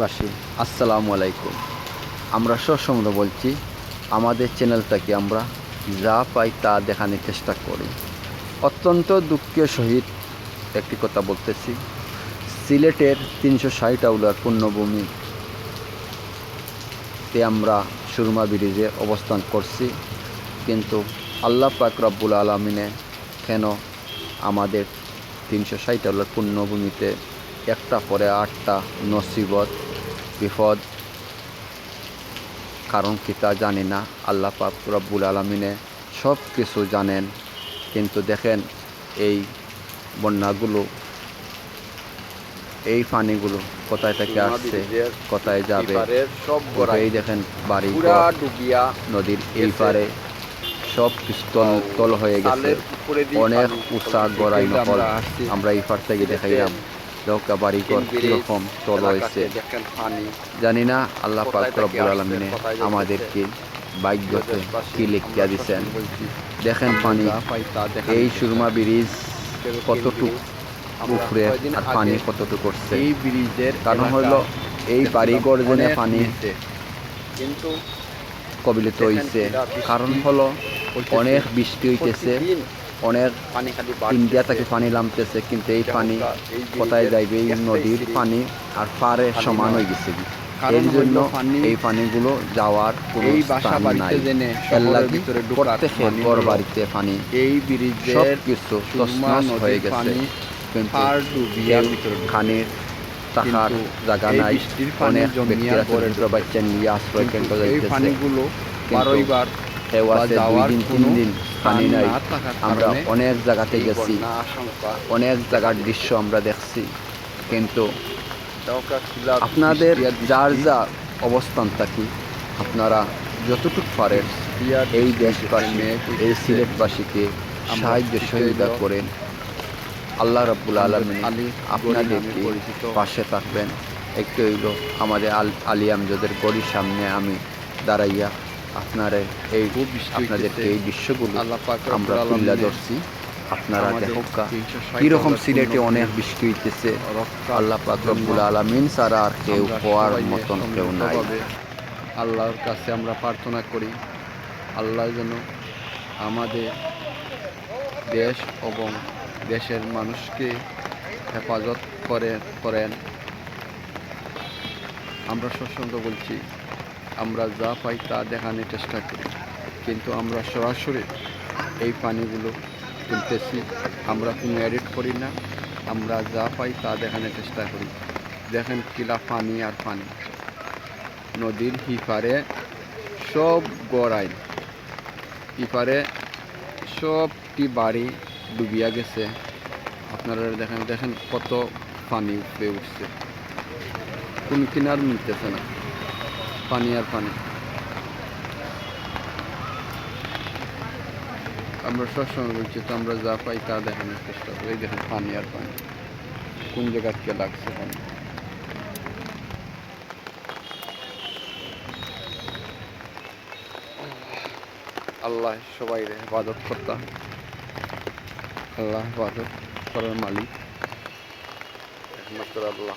বাসী আসসালামু আলাইকুম। আমরা সসময় বলছি, আমাদের চ্যানেলটাকে আমরা যা পাই তা দেখানোর চেষ্টা করি। অত্যন্ত দুঃখের সহিত একটি কথা বলতেছি। সিলেটের তিনশো ষাট আউলার পূর্ণভূমি তে আমরা সুরমা ব্রিজে অবস্থান করছি। কিন্তু আল্লাহ পাক রব্বুল আলমিনে কেন আমাদের তিনশো ষাট আউলার পূর্ণভূমিতে একটা পরে আটটা নসিবত বিপদ। কারণ কি তা জানি না আল্লাহ পাক রব্বুল আলমিনে সব কিছু জানেন। কিন্তু দেখেন এই বন্যাগুলো এই পানিগুলো কোথায় থেকে আসছে কোথায় যাবে? সব এই দেখেন বাড়ি ডুবিয়া নদীর এই পারে সব তল হয়ে গেছে। অনেক উৎসাহ গড়াই নকল। আমরা এই পার থেকে দেখাইলাম। কীরকম তল হয়েছে? জানি না আল্লাহ পাক রব্বুল আলমিনে আমাদেরকে ভাগ্যতে কি লিখিয়া দিছেন? দেখেন পানি এই সুরমা ব্রিজ। কতটুক আমরা আর পানি কতটুকু করছে এই ব্রিজের কারণ হলো এই বাড়িঘর জেনে অনেক পানি কিন্তু কবিলিত হয়েছে কারণ হলো অনেক বৃষ্টি হইতেছে। অনেক ইন্ডিয়া থেকে পানি নামতেছে কিন্তু এই পানি কোথায় যাইবে এই নদীর পানি আর পারে সমান হয়ে গেছে। এর জন্য এই পানিগুলো যাওয়ার কোনো স্থান নাই। প্রত্যেকের ঘর বাড়িতে পানি। এই সব ব্রিজের কিছু হয়ে গেছে। কিন্তু। খানির কিন্তু জায়গা নাই। অনেক জমিয়া ব্যক্তি ছোট বাচ্চা নিয়ে আশ্রয় কিন্তু কেন্দ্র এই যাইতেছে। বার কেউ আছে দুই দিন তিন দিন। পানি নাই। আমরা অনেক জায়গাতে গেছি। অনেক জায়গার দৃশ্য আমরা দেখছি। কিন্তু আপনাদের যার যা অবস্থান থাকি আপনারা যতটুকু পারেন এই দেশবাসী এই সিলেটবাসীকে সাহায্য সহযোগিতা করেন। আল্লাহ রাব্বুল আলমিন আপনাদেরকে পরিচিত। পাশে থাকবেন। একটু হইল আমাদের আল আলী আমজদের গড়ির সামনে আমি দাঁড়াইয়া আপনারা এই আপনাদেরকে হইতেছে। এই দৃশ্যগুলো পাক আমরা তুলে ধরছি। আপনারা দেখা 360 কীরকম সিলেটে অনেক বৃষ্টি হইতেছে। আল্লাহ পাক জন্য রব্বুল আলামিন ছাড়া আর কেউ হওয়ার মতন কেউ নাই। আল্লাহর কাছে আমরা প্রার্থনা করি আল্লাহ যেন আমাদের দেশ এবং দেশের মানুষকে হেফাজত করে করেন। আমরা সৎসঙ্গ বলছি আমরা যা পাই তা দেখানোর চেষ্টা করি। কিন্তু আমরা সরাসরি এই পানিগুলো তুলতেছি। আমরা কোনো এডিট করি না। আমরা যা পাই তা দেখানোর চেষ্টা করি। দেখেন কিলা পানি আর পানি। নদীর হিপারে সব গড়াই। ইপারে সবটি বাড়ি ডুবিয়া গেছে। আপনারা দেখেন দেখেন কত পানি উপরে উঠছে। কোন কিনার মিলতেছে না। পানি আর পানি। আমরা সবসময় বলছি তো আমরা যা পাই তা দেখানোর চেষ্টা করি। এই দেখেন পানি আর পানি। কোন জায়গা থেকে লাগছে পানি? আল্লাহ সবাই রে, হেফাজত করতা। আল্লাহ হেফাজত করার মালিক। একমাত্র আল্লাহ।